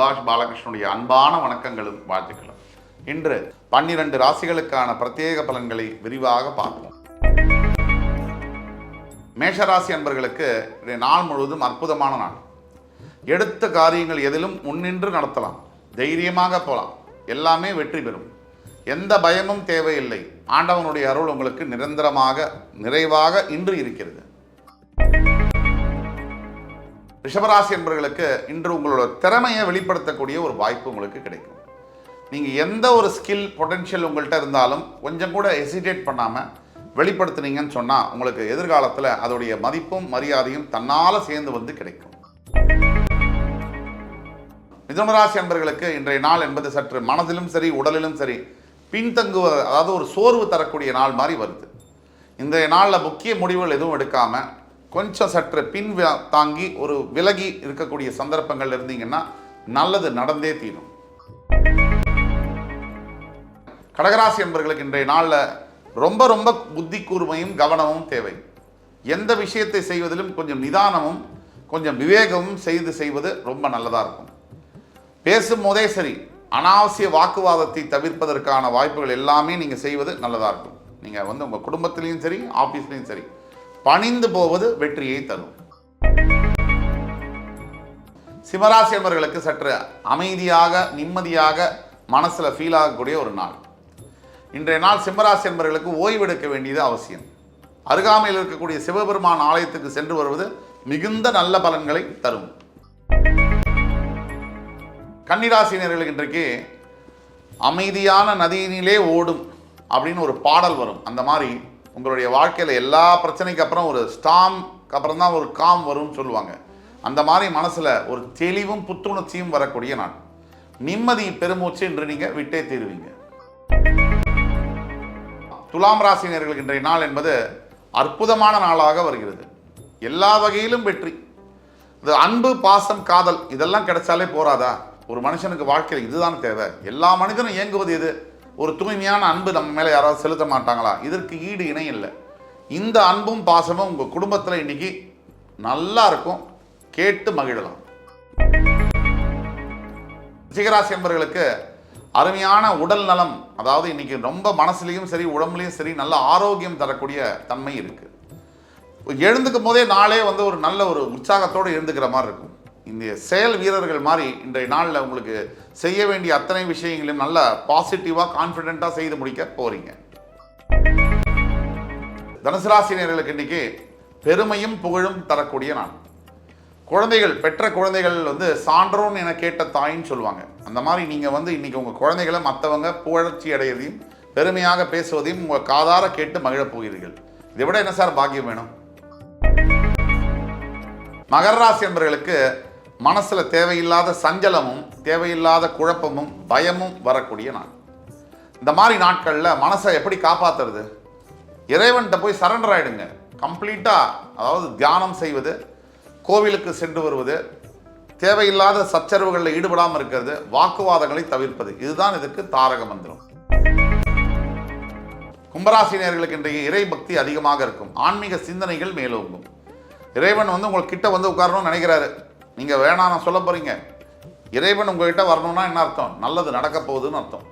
சுபாஷ் பாலகிருஷ்ணனுடைய அன்பான வணக்கங்களும் வாழ்த்துக்களும். இன்று பன்னிரண்டு ராசிகளுக்கான பிரத்யேக பலன்களை விரிவாக பார்ப்போம். மேஷராசி அன்பர்களுக்கு நாள் முழுவதும் அற்புதமான நாள். எடுத்த காரியங்கள் எதிலும் முன்னின்று நடத்தலாம். தைரியமாக போகலாம். எல்லாமே வெற்றி பெறும். எந்த பயமும் தேவையில்லை. ஆண்டவனுடைய அருள் உங்களுக்கு நிரந்தரமாக நிறைவாக இன்று இருக்கிறது. ரிஷபராசி என்பவர்களுக்கு இன்று உங்களோட திறமையை வெளிப்படுத்தக்கூடிய ஒரு வாய்ப்பு உங்களுக்கு கிடைக்கும். நீங்கள் எந்த ஒரு ஸ்கில் பொட்டென்ஷியல் உங்கள்கிட்ட இருந்தாலும் கொஞ்சம் கூட ஹெசிடேட் பண்ணாமல் வெளிப்படுத்துனீங்கன்னு சொன்னால் உங்களுக்கு எதிர்காலத்தில் அதோடைய மதிப்பும் மரியாதையும் தன்னால் சேர்ந்து வந்து கிடைக்கும். மிதுனராசி அன்பர்களுக்கு இன்றைய நாள் என்பது சற்று மனதிலும் சரி உடலிலும் சரி பின்தங்குவ அதாவது ஒரு சோர்வு தரக்கூடிய நாள் மாதிரி வருது. இன்றைய நாளில் முக்கிய முடிவுகள் எதுவும் எடுக்காமல் கொஞ்சம் சற்று பின் தாங்கி ஒரு விலகி இருக்கக்கூடிய சந்தர்ப்பங்கள் இருந்தீங்கன்னா நல்லது நடந்தே தீரும். கடகராசி என்பவர்களுக்கு இன்றைய நாளில் ரொம்ப ரொம்ப புத்தி கூர்மையும் கவனமும் தேவை. எந்த விஷயத்தை செய்வதிலும் கொஞ்சம் நிதானமும் கொஞ்சம் விவேகமும் செய்து செய்வது ரொம்ப நல்லதாக இருக்கும். பேசும்போதே சரி அனாவசிய வாக்குவாதத்தை தவிர்ப்பதற்கான வாய்ப்புகள் எல்லாமே நீங்கள் செய்வது நல்லதாக இருக்கும். நீங்கள் வந்து உங்கள் குடும்பத்துலேயும் சரி ஆஃபீஸ்லேயும் சரி பணிந்து போவது வெற்றியை தரும். சிம்மராசி என்பவர்களுக்கு சற்று அமைதியாக நிம்மதியாக மனசில் ஃபீல் ஆகக்கூடிய ஒரு நாள். இன்றைய நாள் சிம்மராசி என்பர்களுக்கு ஓய்வெடுக்க வேண்டியது அவசியம். அருகாமையில் இருக்கக்கூடிய சிவபெருமான் ஆலயத்துக்கு சென்று வருவது மிகுந்த நல்ல பலன்களை தரும். கன்னிராசினியர்களுக்கு இன்றைக்கு அமைதியான நதியினிலே ஓடும் அப்படின்னு ஒரு பாடல் வரும். அந்த மாதிரி உங்களுடைய வாழ்க்கையில் எல்லா பிரச்சனைக்கு அப்புறம் ஒரு ஸ்டாம்க்கு அப்புறம் தான் ஒரு காம் வரும்னு சொல்லுவாங்க. அந்த மாதிரி மனசில் ஒரு தெளிவும் புத்துணர்ச்சியும் வரக்கூடிய நாள். நிம்மதி பெருமூச்சு என்று நீங்கள் விட்டே தீருவீங்க. துலாம் ராசினியர்களுக்கு இன்றைய நாள் என்பது அற்புதமான நாளாக வருகிறது. எல்லா வகையிலும் வெற்றி. இது அன்பு பாசம் காதல் இதெல்லாம் கிடைச்சாலே போறாதா ஒரு மனுஷனுக்கு வாழ்க்கையில் இதுதான் தேவை. எல்லா மனிதனும் இயங்குவது எது? ஒரு தூய்மையான அன்பு நம்ம மேலே யாராவது செலுத்த மாட்டாங்களா? இதற்கு ஈடு இணை இல்லை. இந்த அன்பும் பாசமும் உங்கள் குடும்பத்தில் இன்னைக்கு நல்லா இருக்கும். கேட்டு மகிழலாம். ரிஷிகராசி என்பவர்களுக்கு அருமையான உடல் நலம் அதாவது இன்னைக்கு ரொம்ப மனசுலையும் சரி உடம்புலையும் சரி நல்ல ஆரோக்கியம் தரக்கூடிய தன்மை இருக்குது எழுந்துக்கும் போதே நாளே வந்து ஒரு நல்ல ஒரு உற்சாகத்தோடு எழுந்துக்கிற மாதிரி இருக்கும். இந்த செயல் வீரர்கள் மாதிரி இன்றைய நாளில் உங்களுக்கு செய்ய வேண்டிய அத்தனை விஷயங்களையும் நல்ல பாசிட்டிவாக கான்ஃபிடென்ட்டாக செய்து முடிக்க போகிறீங்க தனுசு ராசினியர்களுக்கு இன்னைக்கு பெருமையும் புகழும் தரக்கூடிய நாள். குழந்தைகள் பெற்ற குழந்தைகள் வந்து சான்றோன் என கேட்ட தாயின்னு சொல்லுவாங்க. அந்த மாதிரி நீங்கள் வந்து இன்னைக்கு உங்கள் குழந்தைகளை மற்றவங்க புகழ்ச்சி அடையிறதையும் பெருமையாக பேசுவதையும் உங்கள் காதார கேட்டு மகிழப் போகிறீர்கள். இதை விட என்ன சார் பாக்கியம் வேணும்? மகர ராசி என்பவர்களுக்கு மனசில் தேவையில்லாத சஞ்சலமும் தேவையில்லாத குழப்பமும் பயமும் வரக்கூடிய நாள். இந்த மாதிரி நாட்களில் மனசை எப்படி காப்பாற்றுறது இறைவன்கிட்ட போய் சரண்டர் ஆகிடுங்க கம்ப்ளீட்டாக அதாவது தியானம் செய்வது கோவிலுக்கு சென்று வருவது தேவையில்லாத சச்சரவுகளில் ஈடுபடாமல் இருக்கிறது வாக்குவாதங்களை தவிர்ப்பது. இதுதான் இதுக்கு தாரக மந்திரம். கும்பராசினியர்களுக்கு இன்றைய இறை பக்தி அதிகமாக இருக்கும். ஆன்மீக சிந்தனைகள் மேலோங்கும். இறைவன் வந்து உங்களுக்கு கிட்ட வந்து உட்காரணும்னு நினைக்கிறாரு. நீங்கள் வேணாம் நான் சொல்ல போகிறீங்க இறைவன் உங்கள்கிட்ட வரணும்னா என்ன அர்த்தம்? நல்லது நடக்க போகுதுன்னு அர்த்தம்.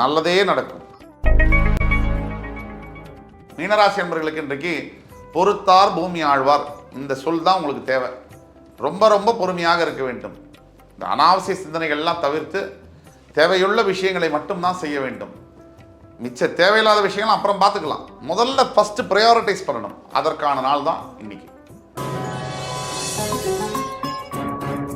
நல்லதே நடக்கும். மீனராசி என்பவர்களுக்கு இன்றைக்கு பொறுத்தார் பூமி ஆழ்வார். இந்த சொல் தான் உங்களுக்கு தேவை. ரொம்ப ரொம்ப பொறுமையாக இருக்க வேண்டும். இந்த அனாவசிய சிந்தனைகள்லாம் தவிர்த்து தேவையுள்ள விஷயங்களை மட்டும்தான் செய்ய வேண்டும். மிச்ச தேவையில்லாத விஷயங்கள் அப்புறம் பார்த்துக்கலாம். முதல்ல ஃபஸ்ட்டு ப்ரையாரிட்டைஸ் பண்ணணும். அதற்கான நாள் தான் இன்றைக்கி